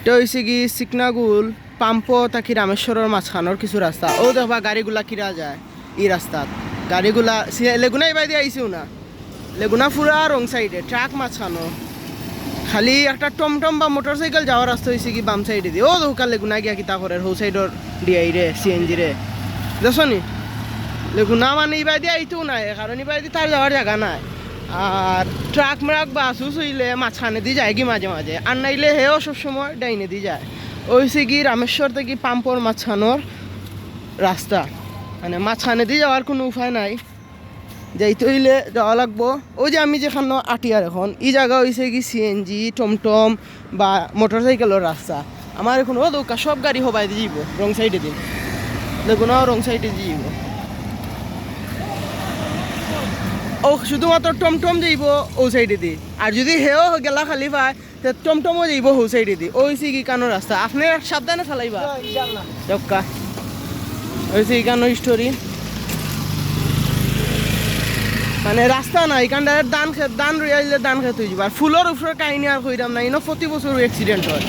এটা হয়েছে কি সিকনাগুল পাম্প তাকি রামেশ্বরের মাঝখানোর কিছু রাস্তা ও দেখবা গাড়িগুলা কিরা যায় এই রাস্তাত গাড়িগুলা লেগুনা এবার দিয়ে আইসিও না। লেগুনা পুরা রং সাইডে ট্রাক মাঝখানো খালি একটা টমটম বা মোটর সাইকেল যাওয়ার রাস্তা হয়েছে কি বাম সাইডে দিয়ে ও দোকান লেগুনা গিয়া কিতা করে হৌ সাইডর ডিআই রে সিএনজি রে দেখনি লেগুনা মানে ইবাই দিয়ে আইতেও নাই কারণ ইবাই দিয়ে তার যাওয়ার জায়গা নাই। আর ট্রাক মরাক বাসু চইলে মাঝখানে দিয়ে যায় কি মাঝে মাঝে আর নাইলে হেও সবসময় ডাইনে দিয়ে যায়। ওইসে কি রামেশ্বর থেকে পাম্পর মাঝখানোর রাস্তা। মানে মাঝখানে দিয়ে যাওয়ার কোনো উপায় নাই। যাইতে হইলে যাওয়া লাগবো। ওই যে আমি যেখানে আটিয়ার এখন এই জায়গা হয়েছে কি সিএনজি টমটম বা মোটর সাইকেলের রাস্তা। আমার এখন ও দৌকা, সব গাড়ি হবাই দিয়ে যাব রং সাইডে দিন দেখুন, রং সাইডে দিয়ে যাব ও শুধুমাত্র টমটম যাইব ও সাইডে দি। আর যদি হেও গেলা খালি পায় তে টমটমও যাইব হো সাইডে দি। ওই সি কি কানো রাস্তা আপনি সাবধানে চালাইবা। দক্কা। ওই সি কানো স্টোরি মানে রাস্তা নাই কারণ ডাইরেক্ট দান খেত দান রইয়া দিলে দান খেত হয়ে যাব। আর ফুলের উপরে কাহিনী আর কইরাম না ইনো প্রতি বছর অ্যাক্সিডেন্ট হয়।